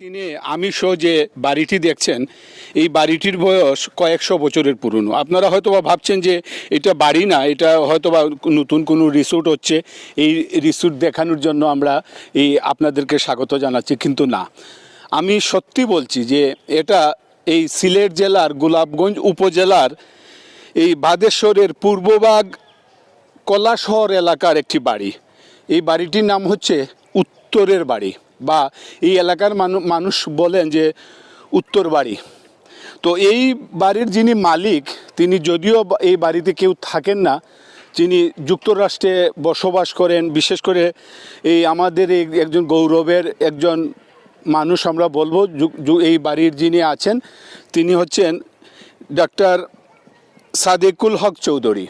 কিনে আমি সহ যে বাড়িটি দেখছেন, এই বাড়িটির বয়স কয়েকশো বছরের পুরনো। আপনারা হয়তো বা ভাবছেন যে এটা বাড়ি না, এটা হয়তো বা নতুন কোনো রিসোর্ট হচ্ছে। এই রিসোর্ট দেখানোর জন্য আমরা এই আপনাদেরকে স্বাগত জানাচ্ছি, কিন্তু না। আমি সত্যি বলছি যে এটা এই সিলেট জেলার, গোলাপগঞ্জ উপজেলার এই বাদেশ্বরের পূর্বভাগ কলাশহর এলাকার একটি বাড়ি। এই বাড়িটির নাম হচ্ছে উত্তরের বাড়ি। বা এই এলাকার মানুষ বলেন যে উত্তর বাড়ি। তো এই বাড়ির যিনি মালিক, তিনি যদিও এই বাড়িতে কেউ থাকেন না, যিনি যুক্তরাষ্ট্রে বসবাস করেন, বিশেষ করে এই আমাদের এই একজন গৌরবের একজন মানুষ আমরা বলব এই বাড়ির যিনি আছেন, তিনি হচ্ছেন ডক্টর সাদেকুল হক চৌধুরী।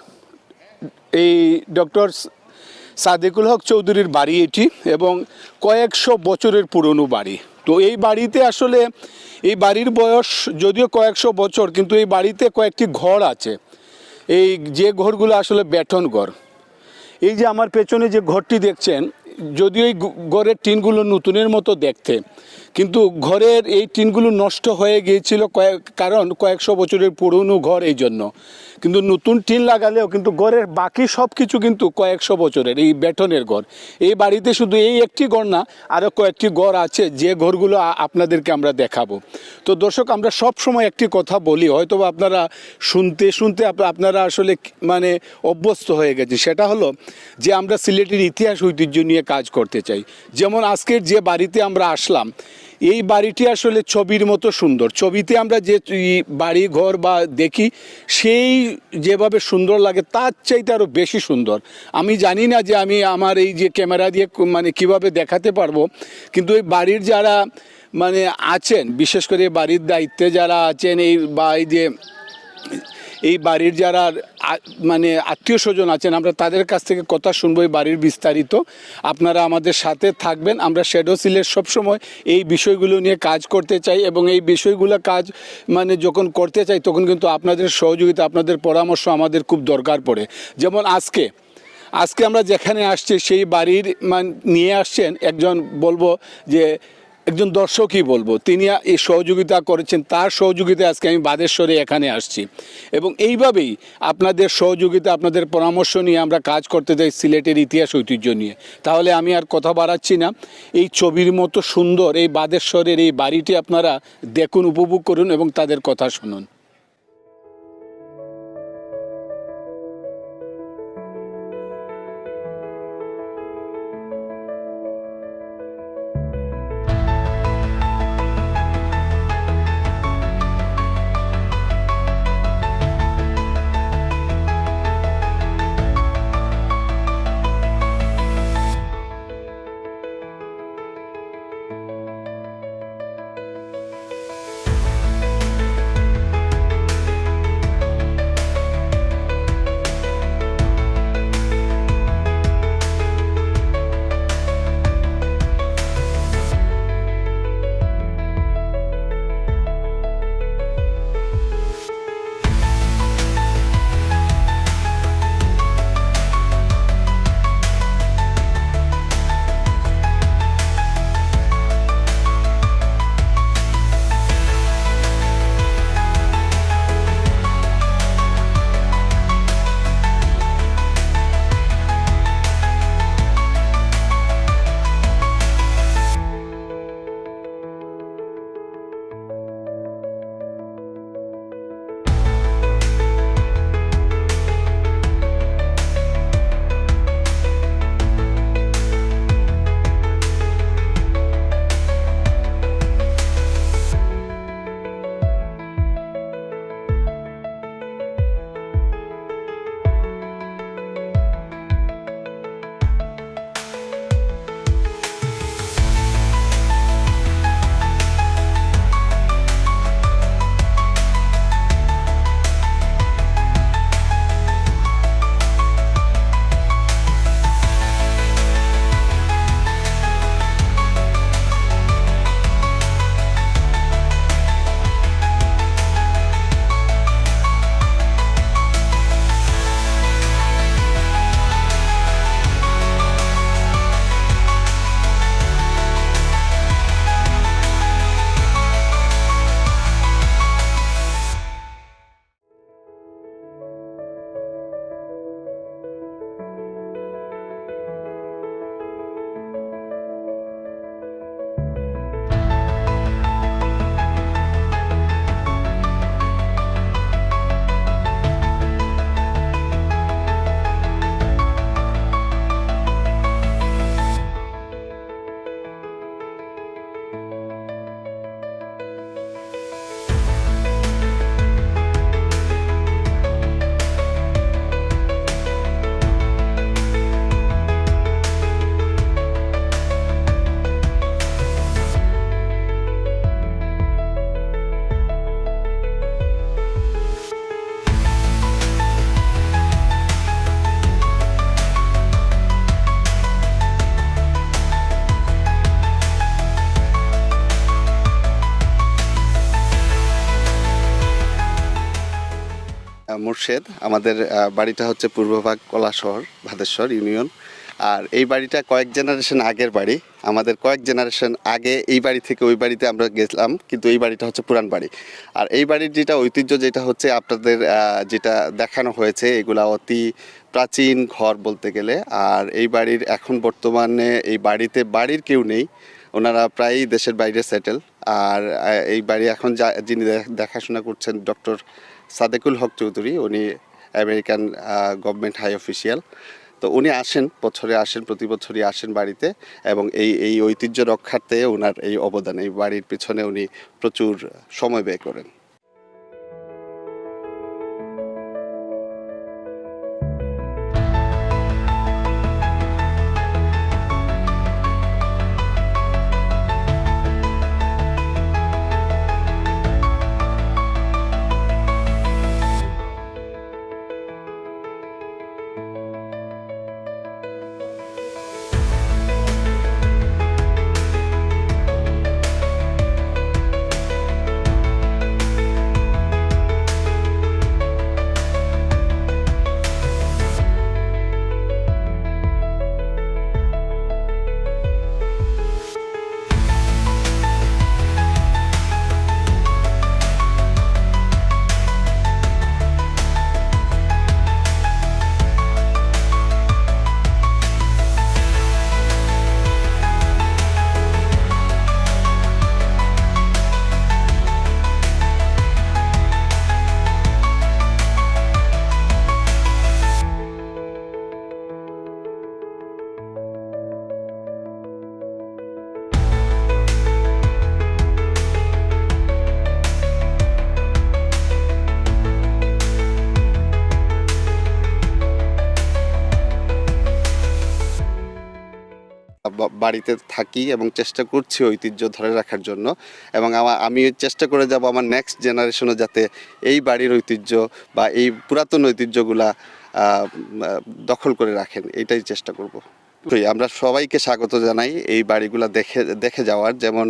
এই ডক্টর সাদেকুল হক চৌধুরীর বাড়ি এটি এবং কয়েকশো বছরের পুরনো বাড়ি। তো এই বাড়িতে আসলে এই বাড়ির বয়স যদিও কয়েকশো বছর, কিন্তু এই বাড়িতে কয়েকটি ঘর আছে। এই যে ঘরগুলো আসলে বেটন ঘর। এই যে আমার পেছনে যে ঘরটি দেখছেন, যদিও এই ঘরের টিনগুলো নতুনের মতো দেখতে, কিন্তু ঘরের এই টিনগুলো নষ্ট হয়ে গিয়েছিল কয়েক, কারণ কয়েকশো বছরের পুরনো ঘর এই জন্য। কিন্তু নতুন টিন লাগালেও কিন্তু ঘরের বাকি সব কিছু কিন্তু কয়েকশো বছরের এই বেটনের ঘর। এই বাড়িতে শুধু এই একটি ঘর না আরও কয়েকটি ঘর আছে, যে ঘরগুলো আপনাদেরকে আমরা দেখাবো। তো দর্শক, আমরা সব সময় একটি কথা বলি হয়তো আপনারা শুনতে শুনতে আপনারা আসলে মানে অভ্যস্ত হয়ে গেছে সেটা হলো যে আমরা সিলেটের ইতিহাস ঐতিহ্য নিয়ে কাজ করতে চাই। যেমন আজকের যে বাড়িতে আমরা আসলাম এই বাড়িটি আসলে ছবির মতো সুন্দর। ছবিতে আমরা যে বাড়ি, ঘর বা দেখি, সেই যেভাবে সুন্দর লাগে, তার চাইতে আরও বেশি সুন্দর। আমি জানি না যে আমি আমার এই যে ক্যামেরা দিয়ে মানে কীভাবে দেখাতে পারব, কিন্তু এই বাড়ির যারা মানে আছেন, বিশেষ করে বাড়ির দায়িত্বে যারা আছেন, এই বা এই যে এই বাড়ির যারা মানে আত্মীয় স্বজন আছেন, আমরা তাদের কাছ থেকে কথা শুনব এই বাড়ির বিস্তারিত। আপনারা আমাদের সাথে থাকবেন, আমরা শ্যাডো সিলের সবসময় এই বিষয়গুলো নিয়ে কাজ করতে চাই এবং এই বিষয়গুলো কাজ মানে যখন করতে চাই, তখন কিন্তু আপনাদের সহযোগিতা, আপনাদের পরামর্শ আমাদের খুব দরকার পড়ে। যেমন আজকে আজকে আমরা যেখানে আসছি, সেই বাড়ির মান, নিয়ে আসছেন একজন বলব যে একজন দর্শকই বলব, তিনি এই সহযোগিতা করেছেন, তার সহযোগিতা আজকে আমি বাদেশ্বরে এখানে আসছি। এবং এইভাবেই আপনাদের সহযোগিতা, আপনাদের পরামর্শ নিয়ে আমরা কাজ করতে চাই সিলেটের ইতিহাস ঐতিহ্য নিয়ে। তাহলে আমি আর কথা বাড়াচ্ছি না। এই ছবির মতো সুন্দর এই বাদেশ্বরের এই বাড়িটি আপনারা দেখুন, উপভোগ করুন এবং তাদের কথা শুনুন। মুর্শেদ। আমাদের বাড়িটা হচ্ছে পূর্বভাগ কলাশহর ভাদেশ্বর ইউনিয়ন। আর এই বাড়িটা কয়েক জেনারেশন আগের বাড়ি। আমাদের কয়েক জেনারেশন আগে এই বাড়ি থেকে ওই বাড়িতে আমরা গেছিলাম, কিন্তু এই বাড়িটা হচ্ছে পুরান বাড়ি। আর এই বাড়ির যেটা ঐতিহ্য, যেটা হচ্ছে আপনাদের যেটা দেখানো হয়েছে, এগুলা অতি প্রাচীন ঘর বলতে গেলে। আর এই বাড়ির এখন বর্তমানে এই বাড়িতে বাড়ির কেউ নেই। ওনারা প্রায়ই দেশের বাইরে সেটেল আর এই বাড়ি এখন যা, যিনি দেখাশোনা করছেন ডক্টর সাদেকুল হক চৌধুরী, উনি আমেরিকান গভর্নমেন্ট হাই অফিসিয়াল তো উনি আসেন, বছরে আসেন, প্রতি বছরই আসেন বাড়িতে এবং এই এই ঐতিহ্য রক্ষার্থে ওনার এই অবদান, এই বাড়ির পিছনে উনি প্রচুর সময় ব্যয় করেন। বাড়িতে থাকি এবং চেষ্টা করছি ঐতিহ্য ধরে রাখার জন্য। এবং আমি চেষ্টা করে যাব আমার নেক্সট জেনারেশনও যাতে এই বাড়ির ঐতিহ্য বা এই পুরাতন ঐতিহ্যগুলা দখল করে রাখেন। এটাই চেষ্টা করব। আমরা সবাইকে স্বাগত জানাই এই বাড়িগুলা দেখে দেখে যাওয়ার। যেমন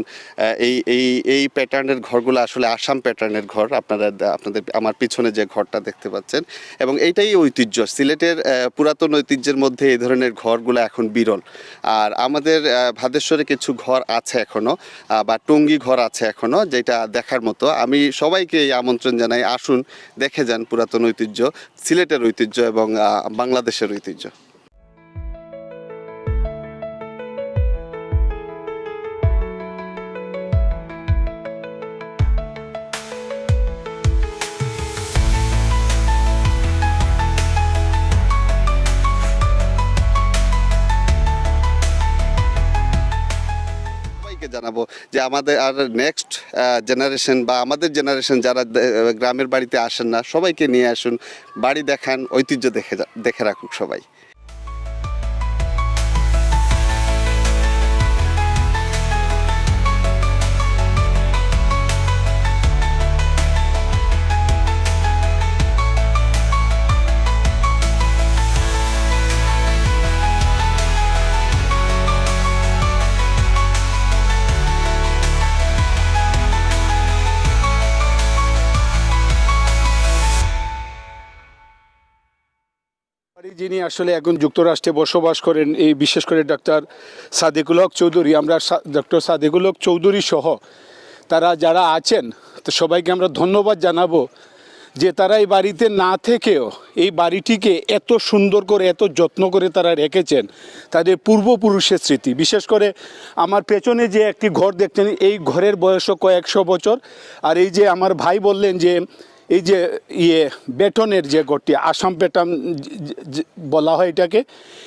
এই এই এই প্যাটার্নের ঘরগুলো আসলে আসাম প্যাটার্নের ঘর। আপনারা আপনাদের আমার পিছনে যে ঘরটা দেখতে পাচ্ছেন। এবং এইটাই ঐতিহ্য। সিলেটের পুরাতন ঐতিহ্যের মধ্যে এই ধরনের ঘরগুলো এখন বিরল। আর আমাদের ভাদেশ্বরে কিছু ঘর আছে এখনও বা টঙ্গি ঘর আছে এখনও যেটা দেখার মতো। আমি সবাইকে এই আমন্ত্রণ জানাই। আসুন, দেখে যান পুরাতন ঐতিহ্য, সিলেটের ঐতিহ্য এবং বাংলাদেশের ঐতিহ্য। আমাদের আর নেক্সট জেনারেশন বা আমাদের জেনারেশন যারা গ্রামের বাড়িতে আসেন না, সবাইকে নিয়ে আসুন, বাড়ি দেখান, ঐতিহ্য দেখে দেখে রাখুক সবাই। যিনি আসলে এখন যুক্তরাষ্ট্রে বসবাস করেন, এই বিশেষ করে ডক্টর সাদেকুল হক চৌধুরী। আমরা ডক্টর সাদেকুল হক চৌধুরী সহ তারা যারা আছেন, তো সবাইকে আমরা ধন্যবাদ জানাব যে তারা এই বাড়িতে না থেকেও এই বাড়িটিকে এত সুন্দর করে, এত যত্ন করে তারা রেখেছেন, তাদের পূর্বপুরুষের স্মৃতি। বিশেষ করে আমার পেছনে যে একটি ঘর দেখছেন এই ঘরের বয়সও কয়েকশো বছর। আর এই যে আমার ভাই বললেন যে এই যে ইয়ে বেটনের যে গড়টি, আসাম পেটাম বলা হয় এটাকে,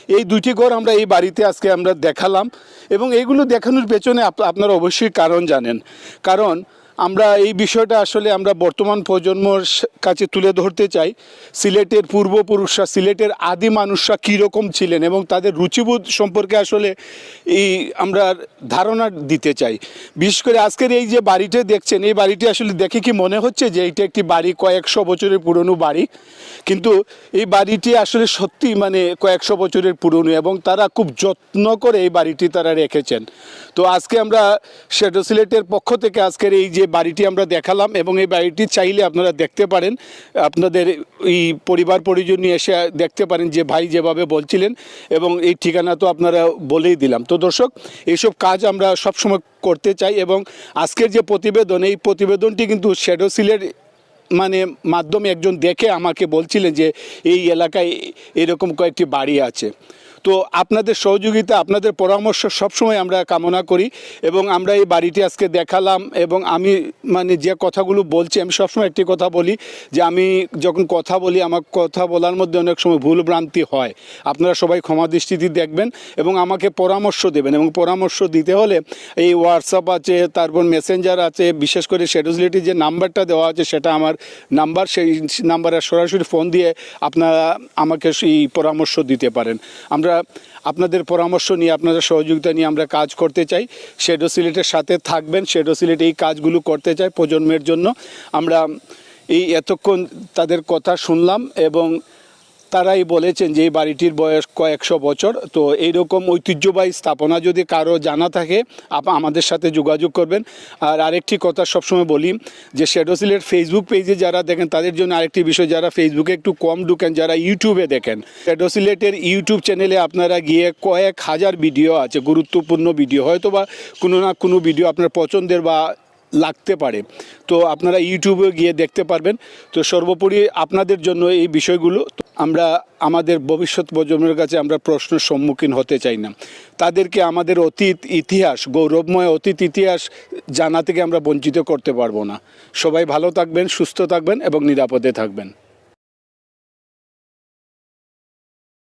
এই দুইটি গড় আমরা এই বাড়িতে আজকে আমরা দেখালাম এবং এইগুলো দেখানোর পেছনে আপ- আপনারা অবশ্যই কারণ জানেন। কারণ আমরা এই বিষয়টা আসলে আমরা বর্তমান প্রজন্মর কাছে তুলে ধরতে চাই। সিলেটের পূর্বপুরুষরা, সিলেটের আদি মানুষরা কীরকম ছিলেন এবং তাদের রুচিবোধ সম্পর্কে আসলে এই আমরা ধারণা দিতে চাই। বিশেষ করে আজকের এই যে বাড়িটা দেখছেন, এই বাড়িটি আসলে দেখে কি মনে হচ্ছে যে এইটা একটি বাড়ি, কয়েকশো বছরের পুরনো বাড়ি? কিন্তু এই বাড়িটি আসলে সত্যি মানে কয়েকশো বছরের পুরনো এবং তারা খুব যত্ন করে এই বাড়িটি তারা রেখেছেন। তো আজকে আমরা শেডো সিলেটের পক্ষ থেকে আজকের এই যে বাড়িটি আমরা দেখালাম এবং এই বাড়িটি চাইলে আপনারা দেখতে পারেন। আপনাদের এই পরিবার পরিজন নিয়ে এসে দেখতে পারেন যে ভাই যেভাবে বলছিলেন এবং এই ঠিকানা তো আপনারা বলেই দিলাম। তো দর্শক, এইসব কাজ আমরা সবসময় করতে চাই এবং আজকের যে প্রতিবেদন, এই প্রতিবেদনটি কিন্তু শ্যাডো সিলের মানে মাধ্যমে একজন দেখে আমাকে বলছিলেন যে এই এলাকায় এরকম কয়েকটি বাড়ি আছে। তো আপনাদের সহযোগিতা, আপনাদের পরামর্শ সবসময় আমরা কামনা করি এবং আমরা এই বাড়িটি আজকে দেখালাম এবং আমি মানে যে কথাগুলো বলছি, আমি সবসময় একটি কথা বলি যে আমি যখন কথা বলি, আমার কথা বলার মধ্যে অনেক সময় ভুল ভ্রান্তি হয়। আপনারা সবাই ক্ষমা দৃষ্টিতে দেখবেন এবং আমাকে পরামর্শ দেবেন এবং পরামর্শ দিতে হলে এই হোয়াটসঅ্যাপ আছে, তারপর মেসেঞ্জার আছে, বিশেষ করে শেডুসিলিটির যে নাম্বারটা দেওয়া আছে, সেটা আমার নাম্বার, সেই নাম্বারে সরাসরি ফোন দিয়ে আপনারা আমাকে সেই পরামর্শ দিতে পারেন। আমরা আপনাদের পরামর্শ নিয়ে, আপনাদের সহযোগিতা নিয়ে আমরা কাজ করতে চাই। শেডো সিলেটের সাথে থাকবেন। শেডো সিলেট এই কাজগুলো করতে চাই প্রজন্মের জন্য। আমরা এই এতক্ষণ তাদের কথা শুনলাম এবং তারাই বলেছেন যে এই বাড়িটির বয়স কয়েকশো বছর। তো এইরকম ঐতিহ্যবাহী স্থাপনা যদি কারও জানা থাকে, আপ আমাদের সাথে যোগাযোগ করবেন। আর আরেকটি কথা সবসময় বলি যে শেডোসিলের ফেসবুক পেজে যারা দেখেন, তাদের জন্য আরেকটি বিষয়, যারা ফেসবুকে একটু কম ঢুকেন, যারা ইউটিউবে দেখেন শেডোসিলেটের ইউটিউব চ্যানেলে আপনারা গিয়ে কয়েক হাজার ভিডিও আছে, গুরুত্বপূর্ণ ভিডিও হয়তো বা কোনো না কোনো ভিডিও আপনার পছন্দের বা লাগতে পারে। তো আপনারা ইউটিউবে গিয়ে দেখতে পারবেন। তো সর্বোপরি আপনাদের জন্য এই বিষয়গুলো আমরা আমাদের ভবিষ্যৎ প্রজন্মের কাছে আমরা প্রশ্নের সম্মুখীন হতে চাই না। তাদেরকে আমাদের অতীত ইতিহাস, গৌরবময় অতীত ইতিহাস জানা থেকে আমরা বঞ্চিত করতে পারব না। সবাই ভালো থাকবেন, সুস্থ থাকবেন এবং নিরাপদে থাকবেন।